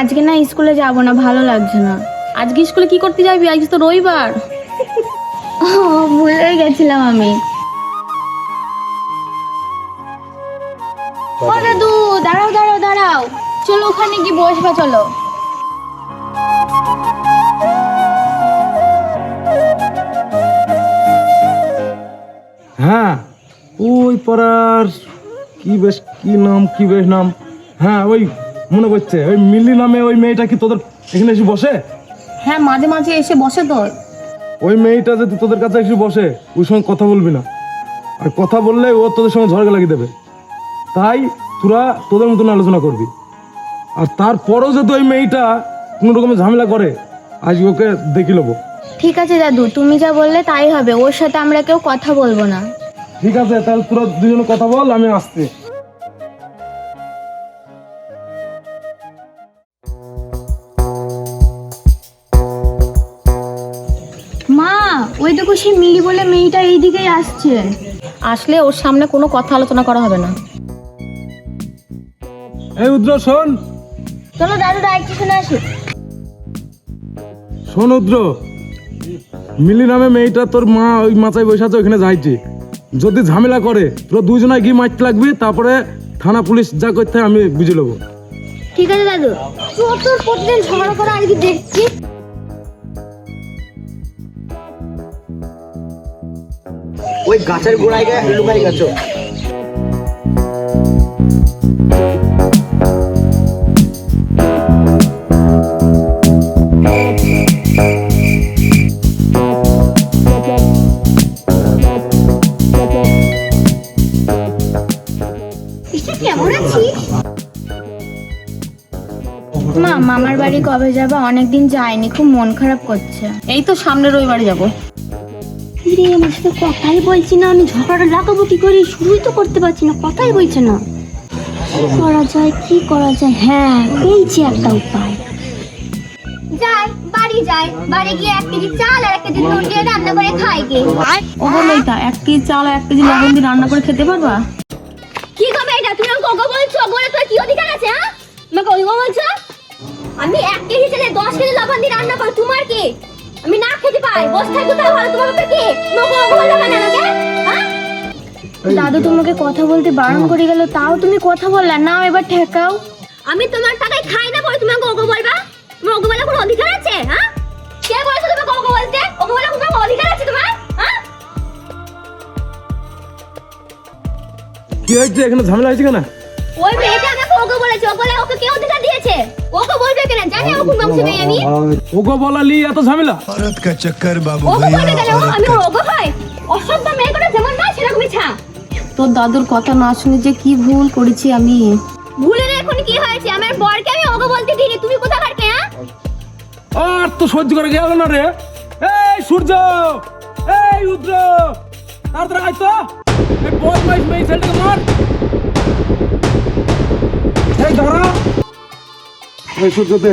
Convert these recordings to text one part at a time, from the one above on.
আজকে না স্কুলে যাব না, ভালো লাগছে না। আজকে স্কুলে কি করতে যাবি? আজকে তো রবিবার। ও, ভুলে গেছিলাম আমি। ও দাঁড়াও দাঁড়াও দাঁড়াও। চলো, ওখানে কি বসবা, চলো। হ্যাঁ ওই পাড়ার কি বেশ, কি নাম, কি বেশ নাম? হ্যাঁ ওই মনে করছে ওই মিলি নামে ওই মেয়েটা কি তোদের এখানে এসে বসে? হ্যাঁ মাঝে মাঝে এসে বসে তো ওই মেয়েটা যদি তোদের কাছে এসে বসে ওর সঙ্গে কথা বলবি না। আর কথা বললে ও তোদের সঙ্গে ঝগড়া লাগিয়ে দেবে। তাই তোরা তোদের মতন আলোচনা করবি। আর তারপরেও যদি ওই মেয়েটা কোনো রকমের ঝামেলা করে আজ ওকে দেখি নেব। ঠিক আছে দাদু তুমি যা বললে তাই হবে। ওর সাথে আমরা কেউ কথা বলব না। ঠিক আছে তাহলে তোরা দুজনে কথা বল আমি আসছি। ওই দেখো সেই মিলি বলে মেয়েটা এইদিকেই আসছে। আসলে ওর সামনে কোনো কথা আলোচনা করা হবে না। এই উদ্র শোন। চলো দাদু দায়িত্ব শুনে আসি। শোন উদ্র মিলি নামে মেয়েটা তোর মা ওই মাথায় বসে আছে ওখানে যাইছে। যদি ঝামেলা করে তোরা দুজনায় গিয়ে মারতে লাগবি তারপরে থানা পুলিশ যা করতে আমি বুঝে নেব। ঠিক আছে দাদু। তোর তোর প্রতিদিন ঝগড়া করা আজকে দেখছি? ওই গাছের গোড়ায় গিয়ে লুকাই গেছো। মা মামার বাড়ি কবে যাবে? অনেকদিন যায়নি খুব মন খারাপ করছে। এই তো সামনের রবিবারে যাব। রে আমার সাথে কথাই বলছি না আমি ঝগড়া লাগাবো কি করে? শুরুই তো করতে পারছি না কথাই বলছে না। কি করা যায় কি করা যায়? হ্যাঁ পেয়েছি একটা উপায়। যাই বাড়ি যাই। বাড়ি গিয়ে এক কেজি চাল আর এক কেজি নুন দিয়ে রান্না করে খাই গে। ও বলেই তা এক কেজি চাল আর এক কেজি লবণ দিয়ে রান্না করে খেতে পারবা? কি গো মেয়েটা তুমি আমাকে ওগো বলছো? বলে তোর কি অধিকার আছে হ্যাঁ? আমাকে ওগো বলছো? আমি এক কেজি চালে দশ কেজি লবণ দিয়ে রান্না করি তোমার কি? আমি না খেতে পাই বসে থাকব তাহলে ভালো তোমার ব্যাপার কি? আমাকে ওগো বলল কেন আমাকে হ্যাঁ? দাদু তোমাকে কথা বলতে বারণ করে গেল তাও তুমি কথা বললা না এবার ঠেকাও। আমি তোমার টাকায় খাই না বলে তোমাকে ওগো বলবা? তোমার ওগো বলার কোনো অধিকার আছে হ্যাঁ? কে বলেছ তোমাকে ওগো বলতে? ওগো বলার কোনো অধিকার আছে তোমার? হ্যাঁ? কি হয়েছে? এখানে ঝামেলা হয়েছে কেন? ওই মেয়েটা ওকে বলেছে ও বলে ওকে কেউ অধিকার দিয়েছে? ওকে বলবে কেন? জানি ও কোন বংশে আমি? ওগো বলা লি এত ঝামেলা? ভারত কা চক্কর বাবু ওগো বলে গেল আমি ওগো ভাই। অসভ্য মেয়ে করে যেমন না সেরকম ছা তোর দাদুর কথা না শুনে যে কি ভুল করেছি আমি? ভুলে রে এখন কি হয়েছে? আমার বরকে আমি ওগো বলতে দিইনি। তুমি কোথাকার কে আর তো সহ্য করে গেল না রে। এই সূর্য! এই রুদ্র! তাড়াতাড়ি আয় তো। এই বদমাইশ মেয়ে ছেলেটাকে মার এই সূর্য দে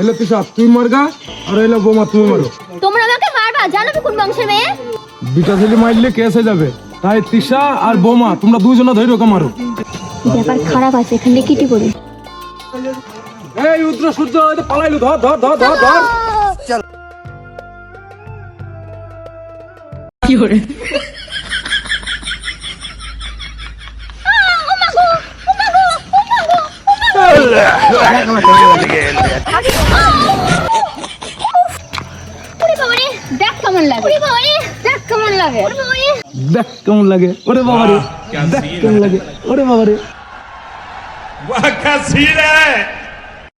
এলে তুষার তুই মারগা আর এলে বোমা তুমি মারো তোমরা আমাকে মারবা জানো আমি কোন বংশের মেয়ে? বিটা ছেলে মারলে কেস হয়ে যাবে। তাই তিশা আর বোমা তোমরা দুজনে ধরে ওকে মারো। ব্যাপার খারাপ আছে এখানে কেটে পড়ে। এই রুদ্র সূর্য তো পালাইলো ধর ধর ধর ধর ধর। ওরে বাবা রে দেখ কেমন লাগে। দেখ কেমন লাগে। দেখ কেমন লাগে। ওরে বাবা রে দেখ কেমন লাগে। ওরে বাবা রে